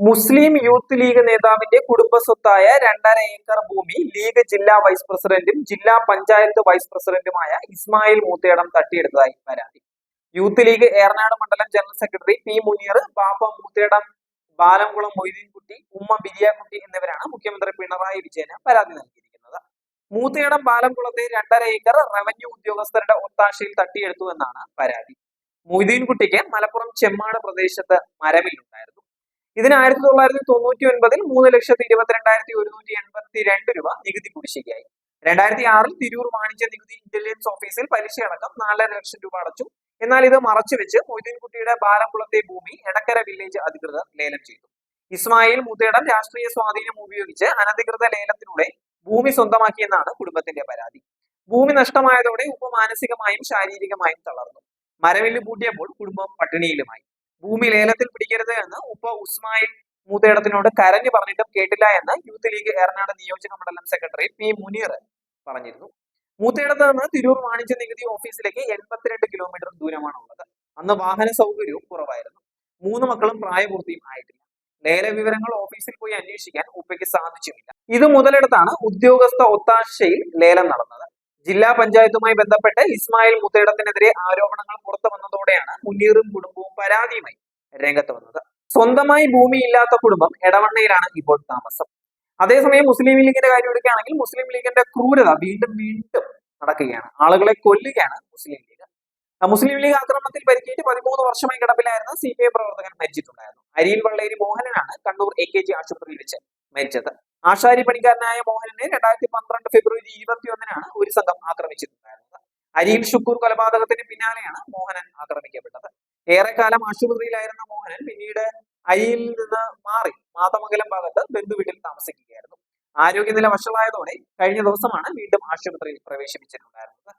മുസ്ലിം youth league നേതാവിന്റെ കുടുംബ സ്വത്തായ രണ്ടര ഏക്കർ ഭൂമി ലീഗ് ജില്ലാ വൈസ് പ്രസിഡന്റും ജില്ലാ പഞ്ചായത്ത് വൈസ് പ്രസിഡന്റുമായ ഇസ്മായിൽ മൂത്തേടം തട്ടിയെടുത്തതായി പരാതി. യൂത്ത് ലീഗ് ഏറനാട് മണ്ഡലം general secretary P Muneer Baba Moothedam Balamkulam Moideenkutty ഉമ്മ ബിരിയാക്കുട്ടി എന്നിവരാണ് മുഖ്യമന്ത്രി പിണറായി വിജയന് പരാതി നൽകിയിരിക്കുന്നത്. മൂത്തേടം ബാലംകുളത്തെ രണ്ടര ഏക്കർ റവന്യൂ ഉദ്യോഗസ്ഥരുടെ ഒത്താശയിൽ തട്ടിയെടുത്തു എന്നാണ് പരാതി. മൊയ്തീൻകുട്ടിക്ക് മലപ്പുറം ചെമ്മാട് പ്രദേശത്ത് മരമില്ലുണ്ടായിരുന്നു ഇതിന് ആയിരത്തി തൊള്ളായിരത്തി തൊണ്ണൂറ്റി ഒൻപതിൽ മൂന്ന് ലക്ഷത്തി ഇരുപത്തിരണ്ടായിരത്തി ഒരുന്നൂറ്റി എൺപത്തി രണ്ട് രൂപ നികുതി കുടിശ്ശികയായി. രണ്ടായിരത്തി ആറിൽ തിരൂർ വാണിജ്യ നികുതി ഇന്റലിജൻസ് ഓഫീസിൽ പലിശയടക്കം നാലര ലക്ഷം രൂപ അടച്ചു. എന്നാൽ ഇത് മറച്ചുവെച്ച് മൊയ്തീൻകുട്ടിയുടെ ബാലംകുളത്തെ ഭൂമി എടക്കര വില്ലേജ് അധികൃതർ ലേലം ചെയ്തു. ഇസ്മായിൽ മുത്തേടം രാഷ്ട്രീയ സ്വാധീനം ഉപയോഗിച്ച് അനധികൃത ലേലത്തിലൂടെ ഭൂമി സ്വന്തമാക്കിയെന്നാണ് കുടുംബത്തിന്റെ പരാതി. ഭൂമി നഷ്ടമായതോടെ ഉപമാനസികമായും മാനസികമായും ശാരീരികമായും തളർന്നു. മരവിൽ പൂട്ടിയപ്പോൾ കുടുംബം പട്ടിണിയിലുമായി. ഭൂമി ലേലത്തിൽ പിടിക്കരുത് എന്ന് ഉപ്പ ഉസ്മായിൽ മൂത്തേടത്തിനോട് കരഞ്ഞു പറഞ്ഞിട്ടും കേട്ടില്ല എന്ന് യൂത്ത് ലീഗ് എറണാകുളം നിയോജക മണ്ഡലം സെക്രട്ടറി പി മുനീർ പറഞ്ഞിരുന്നു. മൂത്തേടത്ത് നിന്ന് തിരൂർ വാണിജ്യ നികുതി ഓഫീസിലേക്ക് എൺപത്തിരണ്ട് കിലോമീറ്റർ ദൂരമാണ് ഉള്ളത് അന്ന് വാഹന സൗകര്യവും കുറവായിരുന്നു. മൂന്ന് മക്കളും പ്രായപൂർത്തിയും ആയിട്ടില്ല. ലേല വിവരങ്ങൾ ഓഫീസിൽ പോയി അന്വേഷിക്കാൻ ഉപ്പയ്ക്ക് സാധിച്ചുമില്ല ഇത് മുതലെടുത്താണ് ഉദ്യോഗസ്ഥ ഒത്താശയിൽ ലേലം നടന്നത്. ജില്ലാ പഞ്ചായത്തുമായി ബന്ധപ്പെട്ട് ഇസ്മായിൽ മുത്തേടത്തിനെതിരെ ആരോപണങ്ങൾ പുറത്തു വന്നതോടെയാണ് മുന്നീറും കുടുംബവും പരാതിയുമായി രംഗത്ത് വന്നത്. സ്വന്തമായി ഭൂമി ഇല്ലാത്ത കുടുംബം എടവണ്ണയിലാണ് ഇപ്പോൾ താമസം. അതേസമയം മുസ്ലിം ലീഗിന്റെ കാര്യം എടുക്കുകയാണെങ്കിൽ മുസ്ലിം ലീഗിന്റെ ക്രൂരത വീണ്ടും വീണ്ടും നടക്കുകയാണ്. ആളുകളെ കൊല്ലുകയാണ് മുസ്ലിം ലീഗ്. മുസ്ലിം ലീഗ് ആക്രമണത്തിൽ പരിക്കേറ്റ് പതിമൂന്ന് വർഷമായി കിടപ്പിലായിരുന്ന സി പി ഐ പ്രവർത്തകൻ മരിച്ചിട്ടുണ്ടായിരുന്നു. അരിയിൽ വള്ളേരി മോഹനനാണ് കണ്ണൂർ എ കെ ജി ആശുപത്രിയിൽ വെച്ച് മരിച്ചത്. ആശാരി പണിക്കാരനായ മോഹനനെ രണ്ടായിരത്തി പന്ത്രണ്ട് ഫെബ്രുവരി ഇരുപത്തി ഒന്നിനാണ് ഒരു സംഘം ആക്രമിച്ചിട്ടുണ്ടായിരുന്നത്. അരിയിൽ ഷുക്കൂർ കൊലപാതകത്തിന് പിന്നാലെയാണ് മോഹനൻ ആക്രമിക്കപ്പെട്ടത്. ഏറെക്കാലം ആശുപത്രിയിലായിരുന്ന മോഹനൻ പിന്നീട് അരിയിൽ നിന്ന് മാറി മാതമംഗലം ഭാഗത്ത് ബന്ധുവീട്ടിൽ താമസിക്കുകയായിരുന്നു. ആരോഗ്യനില വഷളായതോടെ കഴിഞ്ഞ ദിവസമാണ് വീണ്ടും ആശുപത്രിയിൽ പ്രവേശിപ്പിച്ചിട്ടുണ്ടായിരുന്നത്.